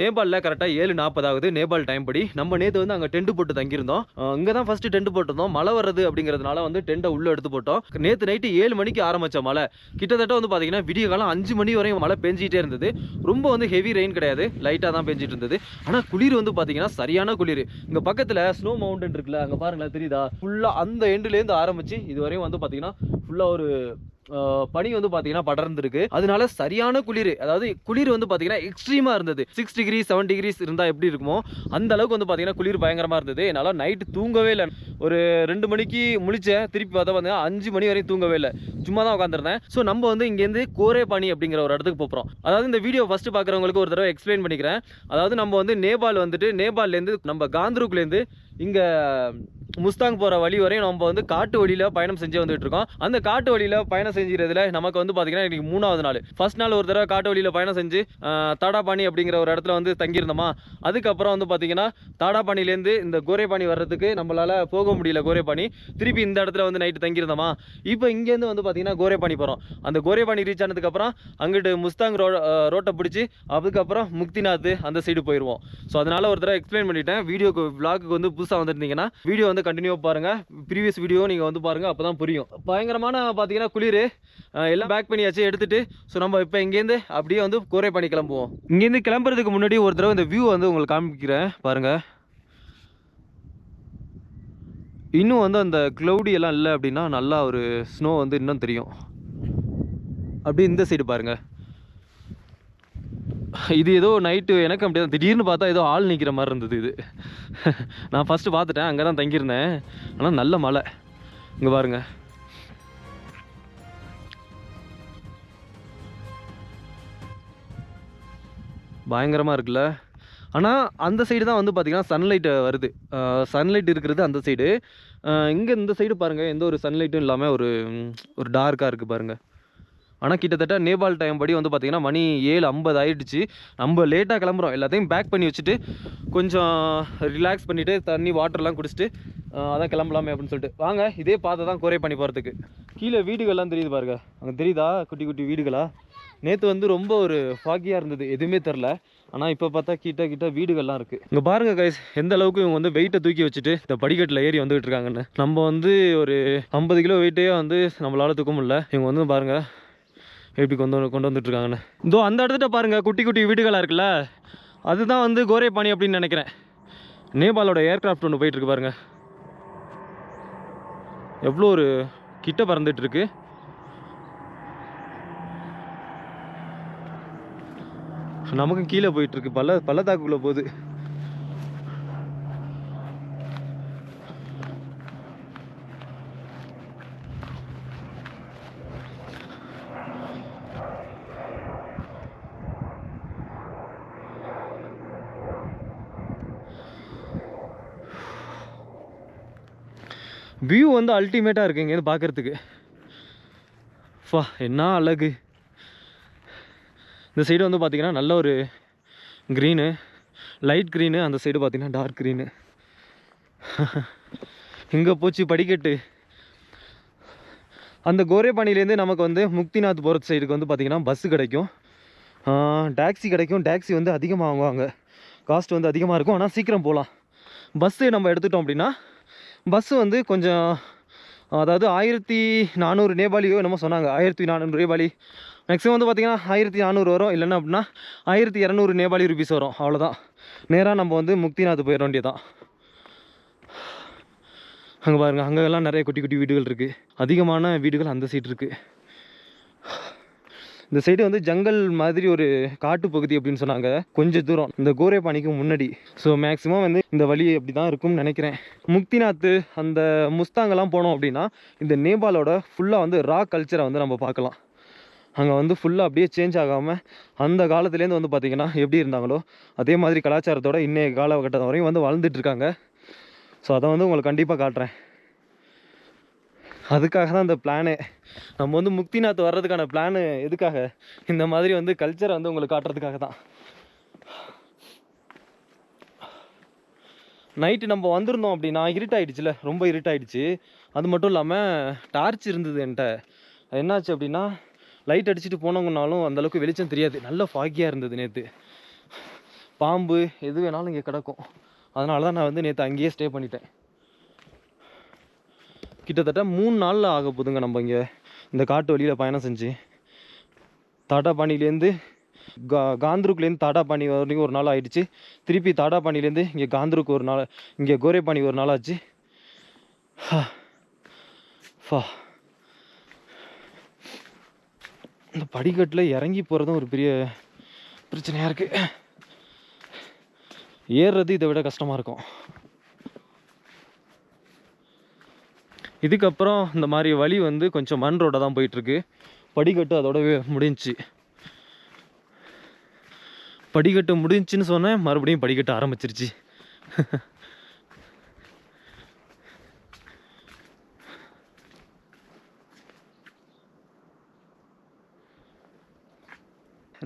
நேபாளில் கரெக்டாக ஏழு நாற்பதாவது நேபாள் டைம் படி. நம்ம நேற்று வந்து அங்கே டென்ட் போட்டு தங்கியிருந்தோம். இங்கே தான் ஃபஸ்ட்டு டென்ட் போட்டிருந்தோம். மழை வர்றது அப்படிங்கிறதுனால வந்து டென்ட்டை உள்ளே எடுத்து போட்டோம். நேற்று நைட்டு ஏழு மணிக்கு ஆரம்பித்த மழை. கிட்டத்தட்ட வந்து பார்த்தீங்கன்னா விடிய காலம் அஞ்சு மணி வரையும் மழை பெஞ்சிகிட்டே இருந்தது. ரொம்ப வந்து ஹெவி ரெயின் கிடையாது. லைட்டாக தான் பெஞ்சிட்டு இருந்தது. ஆனால் குளிர் வந்து பார்த்தீங்கன்னா சரியான குளிர். இங்கே பக்கத்தில் ஸ்னோ மவுண்டன் இருக்குல்ல அங்கே பாருங்களேன் தெரியுதா? ஃபுல்லாக அந்த எண்டுலேருந்து ஆரம்பித்து இது வரையும் வந்து பார்த்தீங்கன்னா ஃபுல்லாக ஒரு பனி வந்து பார்த்தீங்கன்னா படர்ந்துருக்கு. அதனால சரியான குளிர் அதாவது குளிர் வந்து பார்த்தீங்கன்னா எக்ஸ்ட்ரீமாக இருந்தது. சிக்ஸ் டிகிரி செவன் டிகிரிஸ் இருந்தால் எப்படி இருக்குமோ அந்த அளவுக்கு வந்து பார்த்தீங்கன்னா குளிர் பயங்கரமாக இருந்தது. என்னால் நைட்டு தூங்கவே இல்லை. ஒரு ரெண்டு மணிக்கு முழிச்சேன் திருப்பி பார்த்தா பார்த்தீங்கன்னா அஞ்சு மணி வரையும் தூங்கவே இல்லை. சும்மா தான் உட்காந்துருந்தேன் ஸோ நம்ம வந்து இங்கேருந்து கோரேபானி அப்படிங்கிற ஒரு இடத்துக்கு போகிறோம் அதாவது இந்த வீடியோ ஃபஸ்ட்டு பார்க்குறவங்களுக்கு ஒரு தடவை எக்ஸ்பிளைன் பண்ணிக்கிறேன். அதாவது நம்ம வந்து நேபாள் வந்துட்டு நேபாள்லேருந்து நம்ம காந்தரூக்லேருந்து இங்கே முஸ்தாங் போகிற வழி வரையும் நம்ம வந்து காட்டு வழியில் பயணம் செஞ்சு வந்துட்டு இருக்கோம். அந்த காட்டு வழியில் பயணம் செஞ்சுறதுல நமக்கு வந்து பார்த்தீங்கன்னா இன்றைக்கி மூணாவது நாள். ஃபர்ஸ்ட் நாள் ஒரு தடவை காட்டு வழியில் பயணம் செஞ்சு தாடாபாணி அப்படிங்கிற ஒரு இடத்துல வந்து தங்கியிருந்தோமா? அதுக்கப்புறம் வந்து பார்த்தீங்கன்னா தாடாபாணிலேருந்து இந்த கோரைபாணி வர்றதுக்கு நம்மளால் போக முடியல கோரைபாணி. திருப்பி இந்த இடத்துல வந்து நைட்டு தங்கியிருந்தோமா? இப்போ இங்கேருந்து வந்து பார்த்தீங்கன்னா கோரைபாணி போகிறோம் அந்த கோரைபாணி ரீச் ஆனதுக்கப்புறம் அங்கிட்டு முஸ்தாங் ரோ ரோட்டை பிடிச்சி அதுக்கப்புறம் முக்திநாத் அந்த சைடு போயிடுவோம் ஸோ அதனால் ஒரு தடவை எக்ஸ்பிளைன் பண்ணிட்டேன். வீடியோக்கு vlogக்கு வந்து புதுசாக வந்திருந்தீங்கன்னா வீடியோ வந்து கண்டினியூவாக பாருங்கள் ப்ரீவியஸ் வீடியோ நீங்கள் வந்து பாருங்கள் அப்போ தான் புரியும். பயங்கரமான பார்த்தீங்கன்னா குளிர். எல்லாம் பேக் பண்ணியாச்சு எடுத்துட்டு. ஸோ நம்ம இப்போ இங்கேருந்து அப்படியே வந்து கோரை பண்ணி கிளம்புவோம். இங்கேருந்து கிளம்புறதுக்கு முன்னாடி ஒரு தடவை இந்த வியூ வந்து உங்களுக்கு காமிக்கிறேன். பாருங்கள் இன்னும் வந்து அந்த க்ளவுடி எல்லாம் இல்லை அப்படின்னா நல்லா ஒரு ஸ்னோ வந்து இன்னும் தெரியும். அப்படியே இந்த சைடு பாருங்கள் இது ஏதோ நைட்டு எனக்கு அப்படியே தான். திடீர்னு பார்த்தா ஏதோ ஆள் நிற்கிற மாதிரி இருந்தது இது. நான் ஃபஸ்ட்டு பார்த்துட்டேன் அங்கே தான் தங்கியிருந்தேன். ஆனால் நல்ல மழை. இங்கே பாருங்க. பயங்கரமாக இருக்குல்ல. ஆனால் அந்த சைடு தான் வந்து பார்த்திங்கன்னா சன்லைட் வருது. சன்லைட் இருக்கிறது அந்த சைடு இங்கே இந்த சைடு பாருங்கள் எந்த ஒரு சன்லைட்டும் இல்லாமல் ஒரு ஒரு டார்க்காக இருக்குது பாருங்கள் ஆனால் கிட்டத்தட்ட நேபாள் டைம் படி வந்து பார்த்திங்கன்னா மணி ஏழு ஐம்பது ஆயிடுச்சு. நம்ம லேட்டாக கிளம்புறோம். எல்லாத்தையும் பேக் பண்ணி வச்சுட்டு கொஞ்சம் ரிலாக்ஸ் பண்ணிவிட்டு தண்ணி வாட்டர்லாம் குடிச்சிட்டு அதான் கிளம்பலாமே அப்படின்னு சொல்லிட்டு. வாங்க இதே பார்த்து தான் குறை பண்ணி போகிறதுக்கு கீழே வீடுகள்லாம் தெரியுது பாருங்க. அங்கே தெரியுதா? குட்டி குட்டி வீடுகளா? நேற்று வந்து ரொம்ப ஒரு ஃபாகியாக இருந்தது. எதுவுமே தெரில ஆனால் இப்போ பார்த்தா கிட்ட கிட்ட வீடுகள்லாம் இருக்குது இங்கே பாருங்க கைஸ் எந்த அளவுக்கு இவங்க வந்து வெயிட்டை தூக்கி வச்சுட்டு இந்த படிக்கட்டில் ஏறி வந்துகிட்டு இருக்காங்கன்னு. நம்ம வந்து ஒரு ஐம்பது கிலோ வெயிட்டே வந்து நம்மளால தூக்க முடியல. இவங்க வந்து பாருங்கள் எப்படி கொண்டு வந்து கொண்டு வந்துட்டுருக்காங்கன்னு. இதோ அந்த இடத்துல பாருங்கள் குட்டி குட்டி வீடுகளாக இருக்குல்ல? அதுதான் வந்து கோரேபாணி அப்படின்னு நினைக்கிறேன். நேபாளோட ஏர்க்ராஃப்ட் ஒன்று போயிட்டுருக்கு பாருங்கள் எவ்வளோ ஒரு கிட்ட பறந்துட்டுருக்கு. நமக்கும் கீழே போயிட்டுருக்கு. பள்ள போகுது. வியூ வந்து அல்டிமேட்டாக இருக்குது இங்கேருந்து பார்க்கறதுக்கு ஃபா என்ன அழகு. இந்த சைடு வந்து பார்த்திங்கன்னா நல்ல ஒரு க்ரீனு லைட் க்ரீனு அந்த சைடு பார்த்தீங்கன்னா டார்க் க்ரீனு இங்கே போச்சு படிக்கட்டு. அந்த கோரேபாணிலேருந்து நமக்கு வந்து முக்திநாத் போகிற சைடுக்கு வந்து பார்த்திங்கன்னா பஸ்ஸு கிடைக்கும். டாக்ஸி கிடைக்கும். டாக்ஸி வந்து அதிகமாக வாங்குவாங்க காஸ்ட் வந்து அதிகமாக இருக்கும். ஆனால் சீக்கிரம் போகலாம் பஸ்ஸு நம்ம எடுத்துட்டோம் அப்படின்னா பஸ்ஸு வந்து கொஞ்சம் அதாவது ஆயிரத்தி நானூறு நேபாளியோ என்னமோ சொன்னாங்க. ஆயிரத்தி நானூறு நேபாளி. மேக்ஸிமம் வந்து பார்த்திங்கன்னா ஆயிரத்தி நானூறு வரும். இல்லைன்னா அப்படின்னா ஆயிரத்தி இரநூறு நேபாளி ருபீஸ் வரும். அவ்வளோதான் நேராக நம்ம வந்து முக்திநாத் போயிட வேண்டியதான் அங்கே பாருங்க அங்கெல்லாம் நிறைய குட்டி குட்டி வீடுகள் இருக்குது அதிகமான வீடுகள் அந்த சைடு இருக்குது இந்த சைடு வந்து ஜங்கல் மாதிரி ஒரு காட்டு பகுதி அப்படின்னு சொன்னாங்க. கொஞ்சம் தூரம். இந்த கோரேபாணிக்கு முன்னாடி. ஸோ மேக்ஸிமம் வந்து இந்த வழி அப்படி தான் இருக்கும்னு நினைக்கிறேன். முக்திநாத் அந்த முஸ்தாங்கெல்லாம் போனோம் அப்படின்னா இந்த நேபாளோட ஃபுல்லாக வந்து ரா கல்ச்சரை வந்து நம்ம பார்க்கலாம். அங்கே வந்து ஃபுல்லாக அப்படியே சேஞ்ச் ஆகாமல் அந்த காலத்துலேருந்து வந்து பார்த்திங்கன்னா எப்படி இருந்தாங்களோ அதே மாதிரி கலாச்சாரத்தோட இன்னைய காலகட்டம் வரையும் வந்து வாழ்ந்துட்டு இருக்காங்க. ஸோ அதை வந்து உங்களுக்கு கண்டிப்பாக காட்டுறேன். அதுக்காக தான் இந்த பிளானு நம்ம வந்து முக்திநாத் வர்றதுக்கான பிளானு எதுக்காக? இந்த மாதிரி வந்து கல்ச்சரை வந்து உங்களுக்கு காட்டுறதுக்காக தான். நைட்டு நம்ம வந்திருந்தோம் அப்படின்னா இருட்டாயிடுச்சுல ரொம்ப இருட்டாயிடுச்சு. அது மட்டும் இல்லாமல் டார்ச் இருந்தது என்கிட்ட. அது என்னாச்சு அப்படின்னா லைட் அடிச்சுட்டு போனவங்கனாலும் அந்தளவுக்கு வெளிச்சம் தெரியாது. நல்ல ஃபாகியாக இருந்தது நேற்று பாம்பு எது வேணாலும் இங்கே கிடக்கும். அதனால தான் நான் வந்து நேற்று அங்கேயே ஸ்டே பண்ணிட்டேன். கிட்டத்தட்ட மூணு நாளில் ஆக போதுங்க நம்ம இங்கே இந்த காட்டு வழியில் பயணம் செஞ்சு. தாட்டாபாணிலேருந்து கா காந்திருக்குலேருந்து தாட்டாபாணி வரைக்கும் ஒரு நாள் ஆயிடுச்சு. திருப்பி தாட்டாபாணிலேருந்து இங்கே காந்திருக்கு ஒரு நாள் இங்கே கோரேபாணி ஒரு நாள் ஆச்சு. ஹா. ஃபா. இந்த படிக்கட்டில் இறங்கி போகிறதும் ஒரு பெரிய பிரச்சனையாக இருக்குது ஏறுறது இதை விட கஷ்டமாக இருக்கும். இதுக்கப்புறம் இந்த மாதிரி வழி வந்து கொஞ்சம் மண் ரோடாக தான் போயிட்டுருக்கு. படிக்கட்டு அதோடவே முடிஞ்சிச்சு படிக்கட்டு முடிஞ்சுன்னு சொன்னேன் மறுபடியும் படிக்கட்டு ஆரம்பிச்சிருச்சு.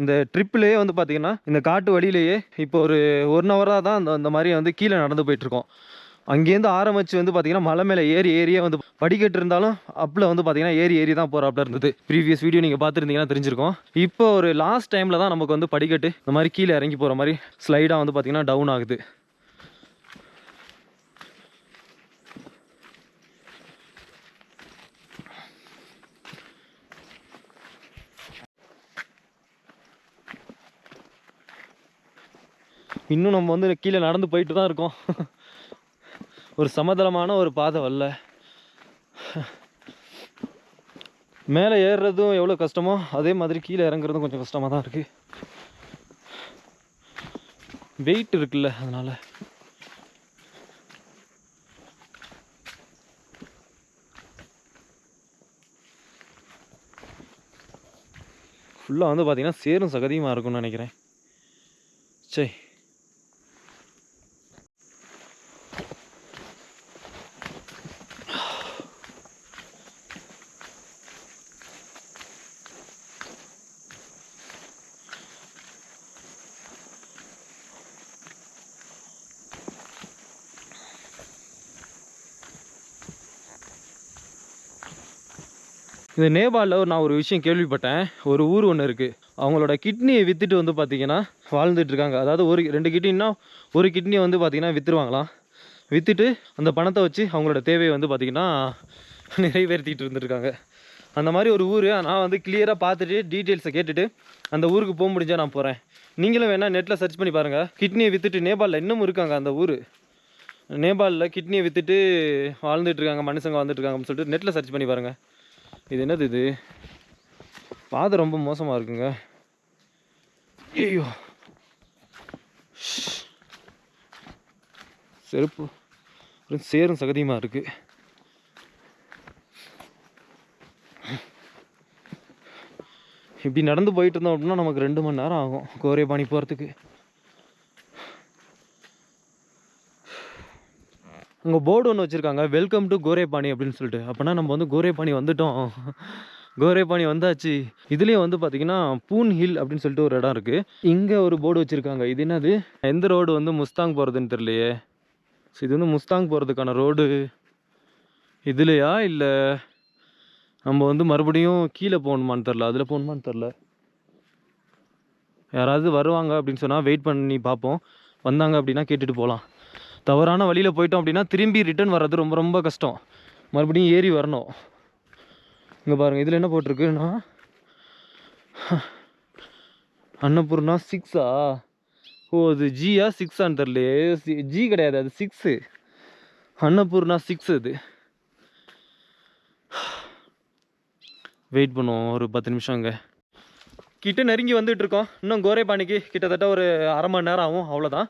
இந்த ட்ரிப்பிலேயே வந்து பார்த்தீங்கன்னா இந்த காட்டு வழியிலேயே இப்போ ஒரு ஒன் ஹவராக தான் அந்த அந்த மாதிரி வந்து கீழே நடந்து போயிட்டுருக்கோம். அங்கேருந்து ஆரம்பிச்சு வந்து பார்த்தீங்கன்னா மலை மேலே ஏறி ஏறியே வந்து படிக்கட்டு இருந்தாலும் அப்பில் வந்து பார்த்தீங்கன்னா ஏறி ஏறி தான் போகிறாப்புல இருந்தது. ப்ரீவியஸ் வீடியோ நீங்கள் பார்த்துருந்தீங்கன்னா தெரிஞ்சிருக்கும். இப்போ ஒரு லாஸ்ட் டைமில் தான் நமக்கு வந்து படிக்கட்டு இந்த மாதிரி கீழே இறங்கி போகிற மாதிரி ஸ்லைடாக வந்து பார்த்தீங்கன்னா டவுன் ஆகுது. இன்னும் நம்ம வந்து கீழே நடந்து போயிட்டு தான் இருக்கோம். ஒரு சமதளமான ஒரு பாதை வரல. மேலே ஏறுறதும் எவ்வளோ கஷ்டமோ அதே மாதிரி கீழே இறங்குறதும் கொஞ்சம் கஷ்டமாக தான் இருக்குது வெயிட் இருக்குல்ல அதனால். ஃபுல்லாக வந்து பார்த்திங்கன்னா சேரும் சகதியுமாக இருக்கும்னு நினைக்கிறேன். சரி இந்த நேபாளில் நான் ஒரு விஷயம் கேள்விப்பட்டேன். ஒரு ஊர் ஒன்று இருக்குது அவங்களோட கிட்னியை விற்றுட்டு வந்து பார்த்திங்கன்னா வாழ்ந்துட்டுருக்காங்க அதாவது ஒரு ரெண்டு கிட்னின்னா ஒரு கிட்னியை வந்து பார்த்தீங்கன்னா விற்றுருவாங்களாம் விற்றுட்டு அந்த பணத்தை வச்சு அவங்களோட தேவையை வந்து பார்த்தீங்கன்னா நிறைவேற்றிட்டு இருந்துருக்காங்க. அந்த மாதிரி ஒரு ஊர். நான் வந்து கிளியராக பார்த்துட்டு டீட்டெயில்ஸை கேட்டுட்டு அந்த ஊருக்கு போக முடிஞ்சால் நான் போகிறேன் நீங்களும் வேணால் நெட்டில் சர்ச் பண்ணி பாருங்கள் கிட்னியை விற்றுட்டு நேபாளில் இன்னும் இருக்காங்க அந்த ஊர். நேபாளில் கிட்னியை விற்றுட்டு வாழ்ந்துட்டு இருக்காங்க மனுஷங்க வாழ்ந்துட்டு இருக்காங்கன்னு சொல்லிட்டு நெட்டில் சர்ச் பண்ணி பாருங்கள் இது என்னது இது? பாதை ரொம்ப மோசமாக இருக்குங்க. ஐயோ. செருப்பு. சேரும் சகதியமாக இருக்கு? இப்படி நடந்து போயிட்டு இருந்தோம் அப்படின்னா நமக்கு ரெண்டு மணி நேரம் ஆகும். கோரியபாணி போகிறதுக்கு அங்கே போர்டு ஒன்று வச்சுருக்காங்க. வெல்கம் டு கோரேபாணி அப்படின்னு சொல்லிட்டு. அப்போனா நம்ம வந்து கோரேபாணி வந்துட்டோம். கோரேபாணி வந்தாச்சு. இதுலேயும் வந்து பார்த்தீங்கன்னா பூன் ஹில் அப்படின்னு சொல்லிட்டு ஒரு இடம் இருக்குது இங்கே ஒரு போர்டு வச்சுருக்காங்க. இது என்னது? எந்த ரோடு வந்து முஸ்தாங் போகிறதுன்னு தெரியலையே. ஸோ இது வந்து முஸ்தாங் போகிறதுக்கான ரோடு இதுலையா இல்லை நம்ம வந்து மறுபடியும் கீழே போகணுமான்னு தெரில அதில் போகணுமான்னு தெரில யாராவது வருவாங்க அப்படின்னு சொன்னால் வெயிட் பண்ணி பார்ப்போம். வந்தாங்க அப்படின்னா கேட்டுட்டு போகலாம் தவறான வழியில் போயிட்டோம் அப்படின்னா திரும்பி ரிட்டர்ன் வர்றது ரொம்ப ரொம்ப கஷ்டம். மறுபடியும் ஏறி வரணும். இங்கே பாருங்கள் இதில் என்ன போட்டிருக்குன்னா அன்னபூர்ணா சிக்ஸா ஓ அது ஜியா சிக்ஸான்னு தெரியலையே. ஜி கிடையாது அது சிக்ஸு அன்னபூர்ணா சிக்ஸ் அது. வெயிட் பண்ணுவோம் ஒரு பத்து நிமிஷம் அங்கே. கிட்ட நெருங்கி வந்துட்டு இருக்கோம் இன்னும் கோரேபாணிக்கு கிட்டத்தட்ட ஒரு அரை மணி நேரம் ஆகும் அவ்வளோதான்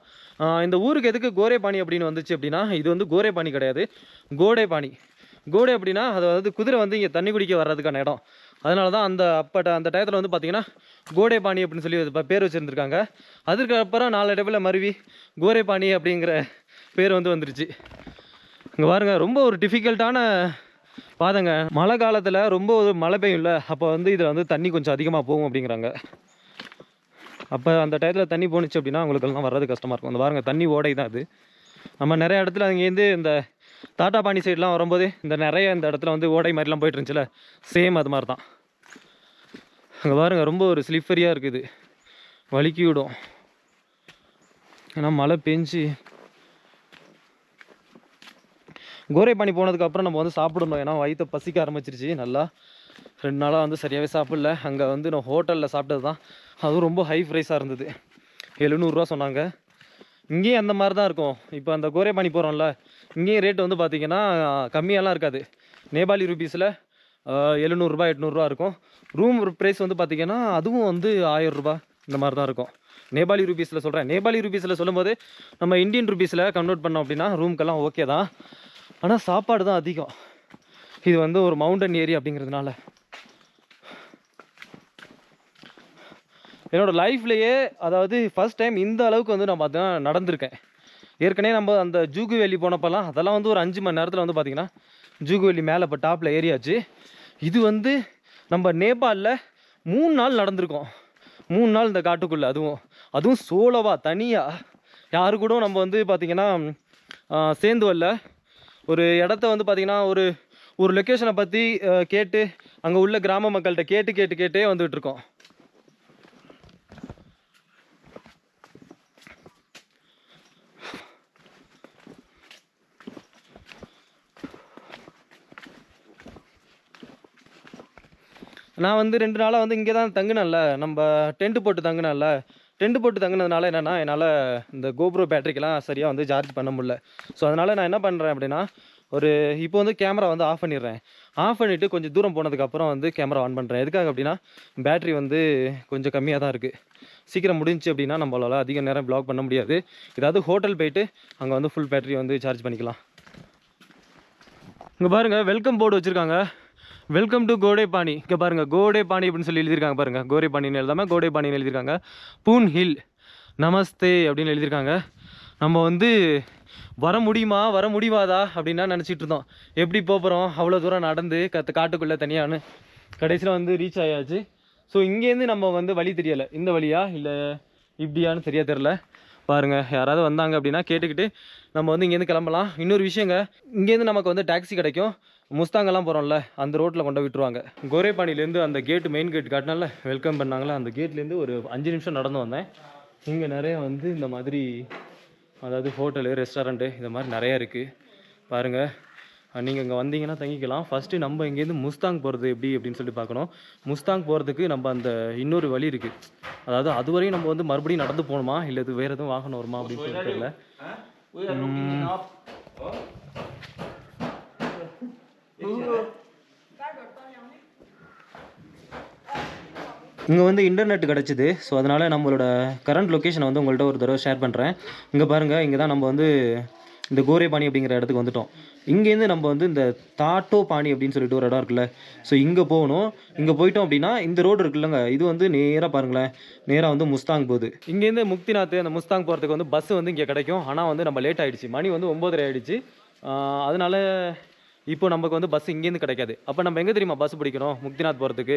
இந்த ஊருக்கு எதுக்கு கோரேபாணி அப்படின்னு வந்துச்சு அப்படின்னா இது வந்து கோரேபாணி கிடையாது. கோடேபாணி. கோடை அப்படின்னா அதாவது குதிரை வந்து இங்கே தண்ணி குடிக்க வர்றதுக்கான இடம். அதனால தான் அந்த அப்பட்ட அந்த டயத்தில் வந்து பார்த்தீங்கன்னா கோடைபாணி அப்படின்னு சொல்லி பேர் வச்சுருந்துருக்காங்க. அதுக்கப்புறம் நாளடைவில் மருவி கோரைபாணி அப்படிங்கிற பேர் வந்து வந்துருச்சு. இங்கே பாருங்க ரொம்ப ஒரு டிஃபிகல்ட்டான பாருங்க மழை காலத்தில் ரொம்ப ஒரு மழை பெய்யும்ல அப்போ வந்து இதில் வந்து தண்ணி கொஞ்சம் அதிகமாக போகும் அப்படிங்கிறாங்க. அப்போ அந்த டயத்தில் தண்ணி போணுச்சு அப்படின்னா உங்களுக்கெல்லாம் வர்றது கஷ்டமாக இருக்கும். அந்த பாருங்க தண்ணி ஓடை தான் அது. நம்ம நிறைய இடத்துல அங்கேருந்து இந்த தாட்டாபாணி சைட்லாம் வரும்போது இந்த நிறைய இந்த இடத்துல வந்து ஓடை மாதிரிலாம் போயிட்டு இருந்துச்சுல சேம் அது மாதிரி தான். அங்கே பாருங்க ரொம்ப ஒரு ஸ்லிப்பரியாக இருக்குது. வலிக்கி விடும். ஏன்னா மழை பெஞ்சு கோரைப்பாணி போனதுக்கப்புறம் நம்ம வந்து சாப்பிடணும். ஏன்னா வயிற்று பசிக்க ஆரம்பிச்சிருச்சு. நல்லா ரெண்டு நாளாக வந்து சரியாகவே சாப்பிடல. அங்கே வந்து நான் ஹோட்டலில் சாப்பிட்டது தான். அதுவும் ரொம்ப ஹை ப்ரைஸாக இருந்தது. எழுநூறுரூவா சொன்னாங்க. இங்கேயும் அந்த மாதிரி தான் இருக்கும். இப்போ அந்த கோரைப்பாணி போகிறோம்ல இங்கேயும் ரேட் வந்து பார்த்திங்கன்னா கம்மியாலாம் இருக்காது. நேபாளி ருபீஸில் எழுநூறுபா எட்நூறுரூவா இருக்கும். ரூம் ப்ரைஸ் வந்து பார்த்திங்கன்னா அதுவும் வந்து ஆயிரம் இந்த மாதிரி தான் இருக்கும். நேபாளி ருபீஸில் சொல்கிறேன் நேபாளி ருபீஸில் சொல்லும்போது நம்ம இந்தியன் ருபீஸில் கன்வெர்ட் பண்ணோம் அப்படின்னா ரூம்க்கெல்லாம் ஓகே தான். ஆனால் சாப்பாடு தான் அதிகம். இது வந்து ஒரு மவுண்டன் ஏரியா அப்படிங்கிறதுனால. என்னோடய லைஃப்லேயே அதாவது ஃபஸ்ட் டைம் இந்த அளவுக்கு வந்து நான் பார்த்திங்கன்னா நடந்திருக்கேன். ஏற்கனவே நம்ம அந்த ஜூகு வேலி போனப்பெல்லாம் அதெல்லாம் வந்து ஒரு அஞ்சு மணி நேரத்தில் வந்து பார்த்திங்கன்னா ஜூகு வேலி மேலே இப்போ டாப்பில் ஏறியாச்சு. இது வந்து நம்ம நேபாளில் மூணு நாள் நடந்திருக்கோம். மூணு நாள் இந்த காட்டுக்குள்ளே அதுவும். அதுவும் சோலவா தனியாக யாரு கூட நம்ம வந்து பார்த்திங்கன்னா சேர்ந்து வரல. ஒரு இடத்த வந்து பார்த்திங்கன்னா ஒரு ஒரு லொக்கேஷனை பற்றி கேட்டு அங்கே உள்ள கிராம மக்கள்கிட்ட கேட்டு கேட்டு கேட்டே வந்துட்டு இருக்கோம். நான் வந்து ரெண்டு நாளாக வந்து இங்கே தான் தங்கினேன்ல. நம்ம டென்ட் போட்டு தங்கினேன்ல. டென்ட் போட்டு தங்கினதுனால என்னென்னா என்னால் இந்த கோப்ரோ பேட்டரிக்கெலாம் சரியாக வந்து சார்ஜ் பண்ண முடியல. ஸோ அதனால் நான் என்ன பண்ணுறேன் அப்படின்னா ஒரு இப்போ வந்து கேமரா வந்து ஆஃப் பண்ணிடுறேன். ஆஃப் பண்ணிவிட்டு கொஞ்சம் தூரம் போனதுக்கப்புறம் வந்து கேமரா ஆன் பண்ணுறேன் எதுக்காக அப்படின்னா பேட்டரி வந்து கொஞ்சம் கம்மியாக தான் இருக்குது சீக்கிரம் முடிஞ்சுச்சு அப்படின்னா நம்மளால் அதிக நேரம் ப்ளாக் பண்ண முடியாது. ஏதாவது ஹோட்டல் போயிட்டு அங்கே வந்து ஃபுல் பேட்டரி வந்து சார்ஜ் பண்ணிக்கலாம். இங்கே பாருங்கள் வெல்கம் போர்டு வச்சுருக்காங்க. வெல்கம் டு கோடே பாணி இங்கே பாருங்கள் கோடே பாணி அப்படின்னு சொல்லி எழுதியிருக்காங்க பாருங்கள் கோடே பாணின்னு எழுதாமல் கோடே பாணின்னு எழுதியிருக்காங்க. பூன் ஹில் நமஸ்தே அப்படின்னு எழுதியிருக்காங்க. நம்ம வந்து வர முடியுமா வர முடியாதா அப்படின்னா நினச்சிட்டு இருந்தோம். எப்படி போகிறோம் அவ்வளோ தூரம் நடந்து கற்று காட்டுக்குள்ளே தனியான்னு கடைசியில் வந்து ரீச் ஆயாச்சு. ஸோ இங்கேருந்து நம்ம வந்து வழி தெரியலை. இந்த வழியா இல்லை இப்படியான்னு சரியாக தெரில பாருங்கள் யாராவது வந்தாங்க அப்படின்னா கேட்டுக்கிட்டு நம்ம வந்து இங்கேருந்து கிளம்பலாம். இன்னொரு விஷயங்க இங்கேருந்து நமக்கு வந்து டாக்ஸி கிடைக்கும். முஸ்தாங்கெல்லாம் போகிறோம்ல அந்த ரோட்டில் கொண்டு விட்டுருவாங்க. கோரேபாணிலேருந்து அந்த கேட்டு மெயின் கேட் காட்டினால வெல்கம் பண்ணாங்களே அந்த கேட்லேருந்து ஒரு அஞ்சு நிமிஷம் நடந்து வந்தேன். இங்கே நிறைய வந்து இந்த மாதிரி அதாவது ஹோட்டலு ரெஸ்டாரண்ட்டு இந்த மாதிரி நிறைய இருக்குது பாருங்கள் நீங்கள் இங்கே வந்தீங்கன்னா தங்கிக்கலாம். ஃபஸ்ட்டு நம்ம இங்கேருந்து முஸ்தாங் போகிறது எப்படி அப்படின்னு சொல்லி பார்க்கணும். முஸ்தாங் போகிறதுக்கு நம்ம அந்த இன்னொரு வழி இருக்குது அதாவது அதுவரையும் நம்ம வந்து மறுபடியும் நடந்து போகணுமா? இல்லை இது வேறு எதுவும் வாகனம் வருமா அப்படின்னு சொல்லி தெரியல. இங்கே வந்து இன்டர்நெட் கிடச்சிது. ஸோ அதனால் நம்மளோட கரண்ட் லொக்கேஷனை வந்து உங்கள்கிட்ட ஒரு தடவை ஷேர் பண்ணுறேன் இங்கே பாருங்கள் இங்கே தான் நம்ம வந்து இந்த கோரேபாணி அப்படிங்கிற இடத்துக்கு வந்துட்டோம். இங்கேருந்து நம்ம வந்து இந்த தாட்டோ பாணி அப்படின்னு சொல்லிட்டு ஒரு இடம் இருக்குல்ல. ஸோ இங்கே போகணும். இங்கே போயிட்டோம் அப்படின்னா இந்த ரோடு இருக்குல்லங்க. இது வந்து நேராக பாருங்களேன். நேராக வந்து முஸ்தாங் போகுது. இங்கேருந்து முக்திநாத் அந்த முஸ்தாங் போகிறதுக்கு வந்து பஸ் வந்து இங்கே கிடைக்கும். ஆனால் வந்து நம்ம லேட் ஆகிடுச்சு மணி வந்து ஒம்போதரை ஆகிடுச்சு அதனால இப்போ நமக்கு வந்து பஸ் இங்கேருந்து கிடைக்காது. அப்போ நம்ம எங்கே தெரியுமா பஸ் பிடிக்கணும் முக்திநாத் போகிறதுக்கு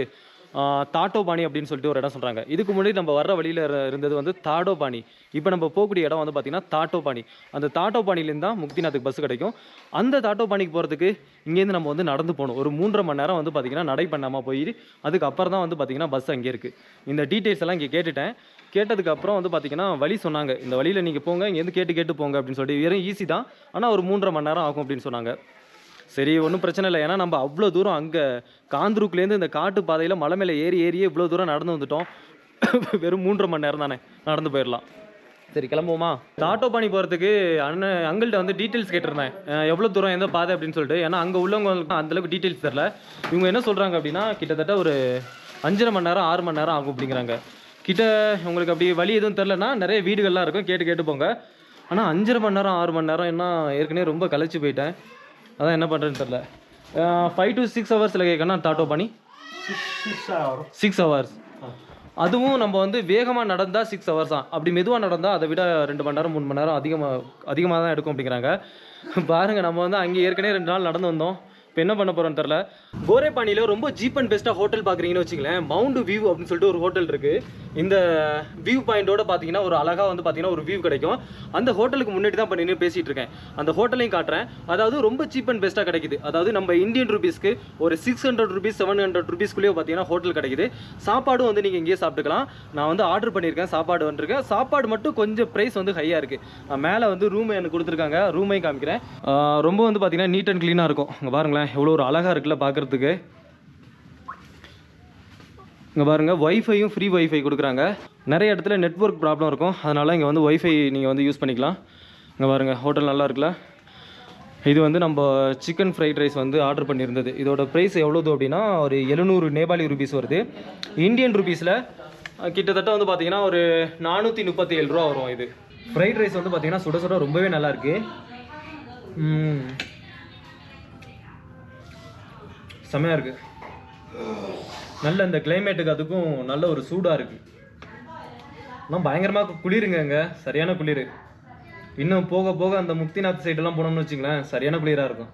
தாட்டோபாணி அப்படின்னு சொல்லிட்டு ஒரு இடம் சொல்கிறாங்க இதுக்கு முன்னாடி நம்ம வர்ற வழியில் இருந்தது வந்து தாடோபாணி. இப்போ நம்ம போகக்கூடிய இடம் வந்து பார்த்திங்கன்னா தாட்டோபாணி. அந்த தாட்டோபாணிலேருந்து தான் முக்திநாத்துக்கு பஸ் கிடைக்கும். அந்த தாட்டோபாணிக்கு போகிறதுக்கு இங்கேருந்து நம்ம வந்து நடந்து போகணும். ஒரு மூன்றரை மணி நேரம் வந்து பார்த்திங்கன்னா நடை பண்ணாமல் போய் அதுக்கப்புறம் தான் வந்து பார்த்திங்கன்னா பஸ் அங்கே இருக்குது இந்த டீட்டெயில்ஸ் எல்லாம் இங்கே கேட்டுட்டேன். கேட்டதுக்கப்புறம் வந்து பார்த்தீங்கன்னா வழி சொன்னாங்க. இந்த வழியில் நீங்கள் போங்க இங்கேருந்து கேட்டு கேட்டு போங்க அப்படின்னு சொல்லிட்டு வெறும் ஈஸி தான். ஆனால் ஒரு மூன்றரை மணி நேரம் ஆகும் அப்படின்னு சொன்னாங்க. சரி ஒன்றும் பிரச்சனை இல்லை. ஏன்னா நம்ம அவ்வளோ தூரம் அங்கே காந்தூருக்குலேருந்து இந்த காட்டு பாதையில் மலை மேலே ஏறி ஏறியே இவ்வளோ தூரம் நடந்து வந்துட்டோம். வெறும் மூன்றரை மணி நேரம் தானே நடந்து போயிடலாம் சரி கிளம்புவோமா? இந்த ஆட்டோ பாணி போகிறதுக்கு அண்ணன் அங்கள்கிட்ட வந்து டீட்டெயில்ஸ் கேட்டிருந்தேன். எவ்வளோ தூரம் எந்த பாதை அப்படின்னு சொல்லிட்டு. ஏன்னா அங்கே உள்ளவங்களுக்கு அந்தளவுக்கு டீட்டெயில்ஸ் தெரில இவங்க என்ன சொல்கிறாங்க அப்படின்னா கிட்டத்தட்ட ஒரு அஞ்சரை மணி நேரம் ஆறு மணி நேரம் ஆகும் அப்படிங்கிறாங்க. கிட்ட உங்களுக்கு அப்படி வழி எதுவும் தெரிலனா நிறைய வீடுகள்லாம் இருக்கும். கேட்டு கேட்டு போங்க. ஆனால் அஞ்சரை மணி நேரம் ஆறு மணி நேரம் என்ன ஏற்கனவே ரொம்ப களைச்சு போயிட்டேன். அதான் என்ன பண்ணுறேன்னு தெரில ஃபைவ் டு சிக்ஸ் ஹவர்ஸில் கேட்கணும் டாட்டோ பண்ணி. சிக்ஸ் ஹவர்ஸ் அதுவும் நம்ம வந்து வேகமாக நடந்தால் சிக்ஸ் ஹவர்ஸ் தான். அப்படி மெதுவாக நடந்தால் அதை விட ரெண்டு மணி நேரம் மூணு மணி நேரம் அதிகமாக அதிகமாக தான் எடுக்கும் அப்படிங்கிறாங்க. பாருங்கள் நம்ம வந்து அங்கே ஏற்கனவே ரெண்டு நாள் நடந்து வந்தோம். இப்போ என்ன பண்ண போகிறோன்னு தெரில கோரேபானியில் ரொம்ப சீப் அண்ட் பெஸ்ட்டாக ஹோட்டல் பார்க்குறீங்கன்னு வச்சுங்களேன் மவுண்ட் வியூ அப்படின்னு சொல்லிட்டு ஒரு ஹோட்டல் இருக்குது இந்த வியூ பாயிண்டோட பார்த்தீங்கன்னா ஒரு அழகாக வந்து பார்த்தீங்கன்னா ஒரு வியூ கிடைக்கும். அந்த ஹோட்டலுக்கு முன்னாடி தான் பண்ணி பேசிகிட்டு இருக்கேன். அந்த ஹோட்டலையும் காட்டுறேன். அதாவது ரொம்ப சீப் அண்ட் பெஸ்ட்டாக கிடைக்குது. அதாவது நம்ம இந்தியன் ருபீஸ்க்கு ஒரு six hundred rupees seven hundred ருபீஸ்க்குள்ளேயே பார்த்தீங்கன்னா ஹோட்டல் கிடைக்குது. சாப்பாடும் வந்து நீங்கள் இங்கேயே சாப்பிட்டுக்கலாம். நான் வந்து ஆர்டர் பண்ணியிருக்கேன். சாப்பாடு வந்துருக்கேன் சாப்பாடு மட்டும் கொஞ்சம் ப்ரைஸ் வந்து ஹையாக இருக்குது மேலே வந்து ரூம் எனக்கு கொடுத்துருக்காங்க. ரூமையும் காமிக்கிறேன். ரொம்ப வந்து பார்த்தீங்கன்னா நீட் அண்ட் க்ளீனாக இருக்கும். இங்கே பாருங்களேன். எவ்வளோ ஒரு அழகாக இருக்குல்ல பார்க்குறதுக்கு. இங்கே பாருங்கள் ஒய்ஃபையும் ஃப்ரீ ஒய்ஃபை கொடுக்குறாங்க. நிறைய இடத்துல நெட்வொர்க் ப்ராப்ளம் இருக்கும். அதனால் இங்கே வந்து ஒய்ஃபை நீங்கள் வந்து யூஸ் பண்ணிக்கலாம். இங்கே பாருங்கள் ஹோட்டல் நல்லா இருக்குல்ல. இது வந்து நம்ம சிக்கன் ஃப்ரைட் ரைஸ் வந்து ஆர்டர் பண்ணியிருந்தது. இதோட ப்ரைஸ் எவ்வளோது அப்படின்னா ஒரு எழுநூறு நேபாளி ருபீஸ் வருது. இந்தியன் ருபீஸில் கிட்டத்தட்ட வந்து பார்த்தீங்கன்னா ஒரு நானூற்றி முப்பத்தி ஏழு ரூபா வரும் இது. ஃப்ரைட் ரைஸ் வந்து பார்த்தீங்கன்னா சுட சுட ரொம்பவே நல்லாயிருக்கு செமையாக இருக்குது நல்ல இந்த கிளைமேட்டுக்கு அதுக்கும் நல்ல ஒரு சூடாக இருக்குது ஆனால் பயங்கரமாக குளிருங்க அங்கே. சரியான குளிர். இன்னும் போக போக அந்த முக்திநாத் சைடெல்லாம் போனோம்னு வச்சுங்களேன் சரியான குளிராக இருக்கும்.